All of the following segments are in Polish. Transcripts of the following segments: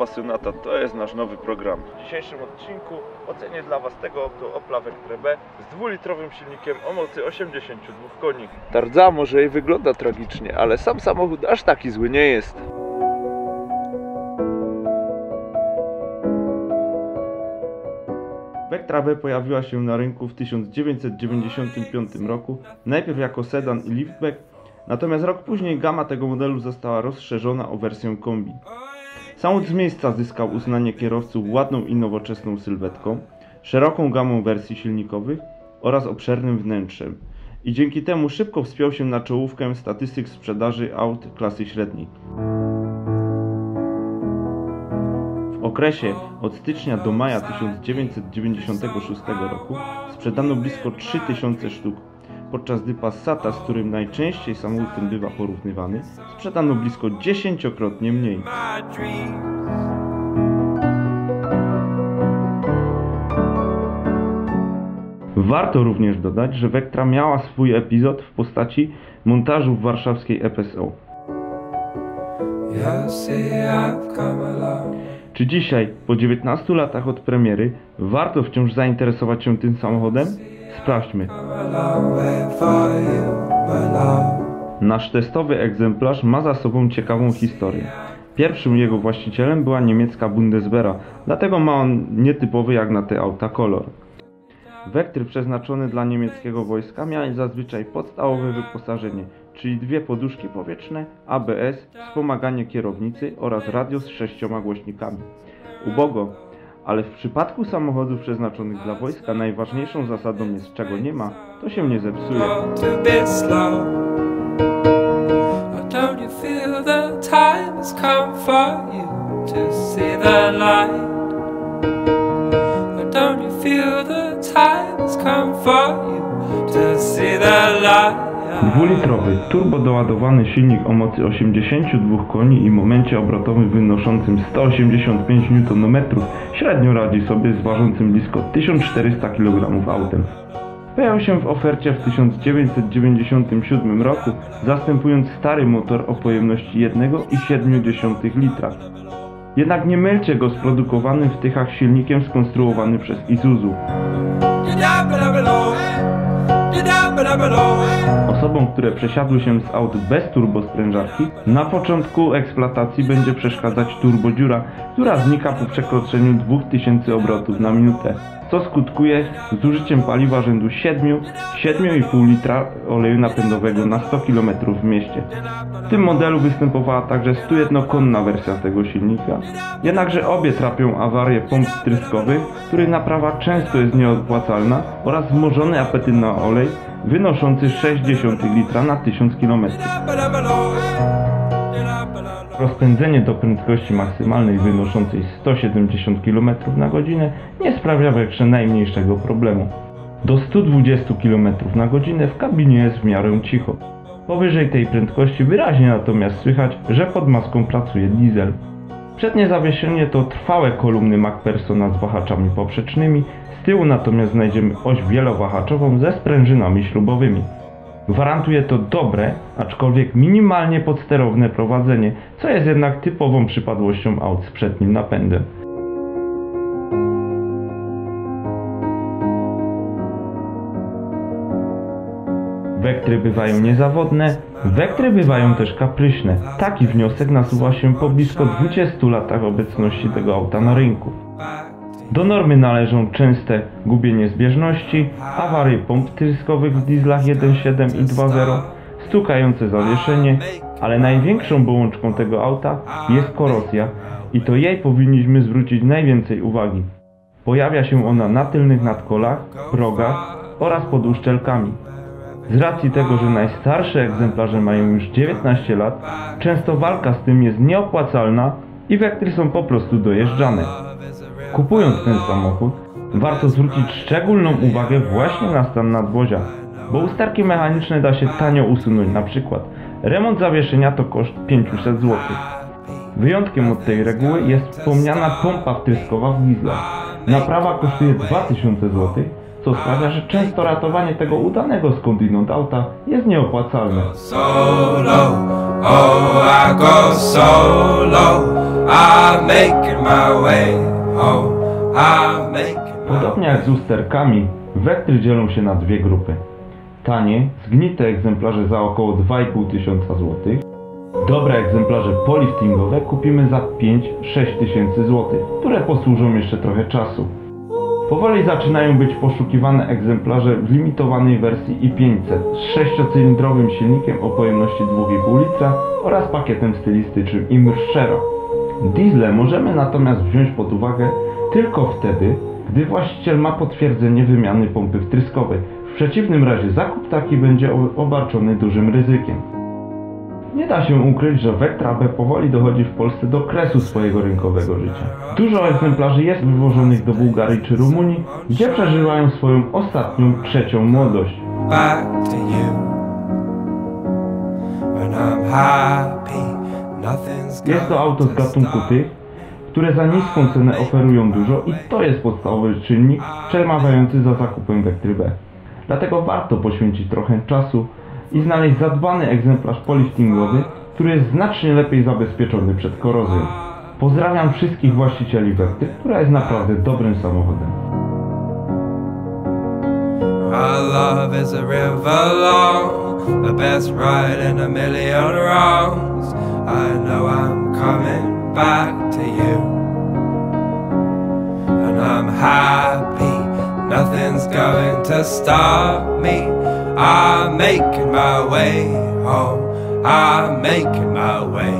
Pasjonata to jest nasz nowy program. W dzisiejszym odcinku ocenię dla Was tego oto Opla Vectre B z dwulitrowym silnikiem o mocy 82 koni. Tardza może i wygląda tragicznie, ale sam samochód aż taki zły nie jest. Vectra B pojawiła się na rynku w 1995 roku, najpierw jako sedan i liftback, natomiast rok później gama tego modelu została rozszerzona o wersję kombi. Samochód z miejsca zyskał uznanie kierowców ładną i nowoczesną sylwetką, szeroką gamą wersji silnikowych oraz obszernym wnętrzem i dzięki temu szybko wspiął się na czołówkę statystyk sprzedaży aut klasy średniej. W okresie od stycznia do maja 1996 roku sprzedano blisko 3000 sztuk, podczas gdy Passata, z którym najczęściej ten bywa porównywany, sprzedano blisko dziesięciokrotnie mniej. Warto również dodać, że Vectra miała swój epizod w postaci montażu w warszawskiej FSO. Czy dzisiaj, po 19 latach od premiery, warto wciąż zainteresować się tym samochodem? Sprawdźmy. Nasz testowy egzemplarz ma za sobą ciekawą historię. Pierwszym jego właścicielem była niemiecka Bundeswehra, dlatego ma on nietypowy jak na te auta kolor. Wektry przeznaczony dla niemieckiego wojska miał zazwyczaj podstawowe wyposażenie, czyli dwie poduszki powietrzne, ABS, wspomaganie kierownicy oraz radio z sześcioma głośnikami. Ubogo, ale w przypadku samochodów przeznaczonych dla wojska najważniejszą zasadą jest czego nie ma, to się nie zepsuje. Don't you feel the time has come for you to see the light? Dwulitrowy, turbodoładowany silnik o mocy 82 koni i momencie obrotowym wynoszącym 185 Nm średnio radzi sobie z ważącym blisko 1400 kg autem. Pojawił się w ofercie w 1997 roku, zastępując stary motor o pojemności 1,7 litra. Jednak nie mylcie go z produkowanym w Tychach silnikiem skonstruowany przez Isuzu. Osobom, które przesiadły się z aut bez turbosprężarki, na początku eksploatacji będzie przeszkadzać turbodziura, która znika po przekroczeniu 2000 obrotów na minutę co skutkuje zużyciem paliwa rzędu 7, 7,5 litra oleju napędowego na 100 km w mieście. W tym modelu występowała także 101-konna wersja tego silnika, jednakże obie trapią awarię pomp tryskowych, których naprawa często jest nieopłacalna oraz wzmożony apetyt na olej wynoszący 0,6 litra na 1000 km. Rozpędzenie do prędkości maksymalnej wynoszącej 170 km na godzinę nie sprawia we najmniejszego problemu. Do 120 km na godzinę w kabinie jest w miarę cicho. Powyżej tej prędkości wyraźnie natomiast słychać, że pod maską pracuje diesel. Przednie zawieszenie to trwałe kolumny MacPersona z wahaczami poprzecznymi, z tyłu natomiast znajdziemy oś wielowahaczową ze sprężynami śrubowymi. Gwarantuje to dobre, aczkolwiek minimalnie podsterowne prowadzenie, co jest jednak typową przypadłością aut z przednim napędem. Wektry bywają niezawodne, wektry bywają też kapryśne. Taki wniosek nasuwa się po blisko 20 latach obecności tego auta na rynku. Do normy należą częste gubienie zbieżności, awarie pomp tryskowych w dieslach 1.7 i 2.0, stukające zawieszenie, ale największą bolączką tego auta jest korozja i to jej powinniśmy zwrócić najwięcej uwagi. Pojawia się ona na tylnych nadkolach, progach oraz pod uszczelkami. Z racji tego, że najstarsze egzemplarze mają już 19 lat, często walka z tym jest nieopłacalna i wektry są po prostu dojeżdżane. Kupując ten samochód, warto zwrócić szczególną uwagę właśnie na stan nadwozia, bo usterki mechaniczne da się tanio usunąć, na przykład remont zawieszenia to koszt 500 zł. Wyjątkiem od tej reguły jest wspomniana pompa wtryskowa w dieslach. Naprawa kosztuje 2000 zł, co sprawia, że często ratowanie tego udanego skądinąd auta jest nieopłacalne. Solo, oh, I'm making my way home. I'm making my Podobnie jak z usterkami, wektry dzielą się na dwie grupy. Tanie, zgnite egzemplarze za około 2,5 tysiąca złotych. Dobre egzemplarze poliftingowe kupimy za 5-6 tysięcy złotych, które posłużą jeszcze trochę czasu. Powoli zaczynają być poszukiwane egzemplarze w limitowanej wersji i500 z sześciocylindrowym silnikiem o pojemności 2,5 litra oraz pakietem stylistycznym Imrszero. Diesle możemy natomiast wziąć pod uwagę tylko wtedy, gdy właściciel ma potwierdzenie wymiany pompy wtryskowej. W przeciwnym razie zakup taki będzie obarczony dużym ryzykiem. Nie da się ukryć, że Vectra B powoli dochodzi w Polsce do kresu swojego rynkowego życia. Dużo egzemplarzy jest wywożonych do Bułgarii czy Rumunii, gdzie przeżywają swoją ostatnią, trzecią młodość. Jest to auto z gatunku tych, które za niską cenę oferują dużo i to jest podstawowy czynnik przemawiający za zakupem Vectry B. Dlatego warto poświęcić trochę czasu i znaleźć zadbany egzemplarz poliftingowy, który jest znacznie lepiej zabezpieczony przed korozją. Pozdrawiam wszystkich właścicieli Vectry, która jest naprawdę dobrym samochodem. I'm happy. Nothing's going to stop me. I'm making my way home. I'm making my way.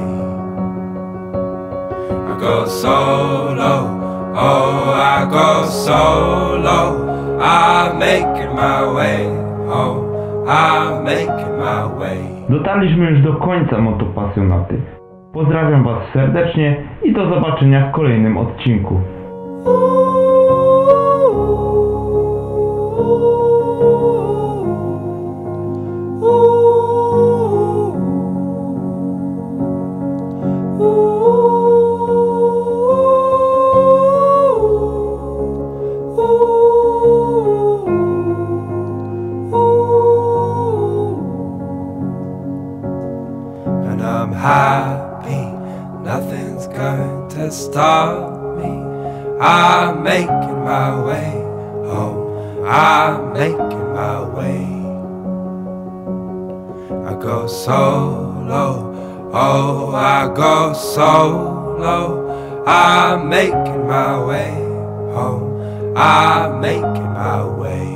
I go solo, oh, I go solo. I'm making my way home. I'm making my way. Dotarliśmy już do końca motopasjonaty. Pozdrawiam Was serdecznie i do zobaczenia w kolejnym odcinku. I'm happy, nothing's going to stop me. I'm making my way home. I'm making my way. I go solo, oh, I go solo. I'm making my way home. I'm making my way.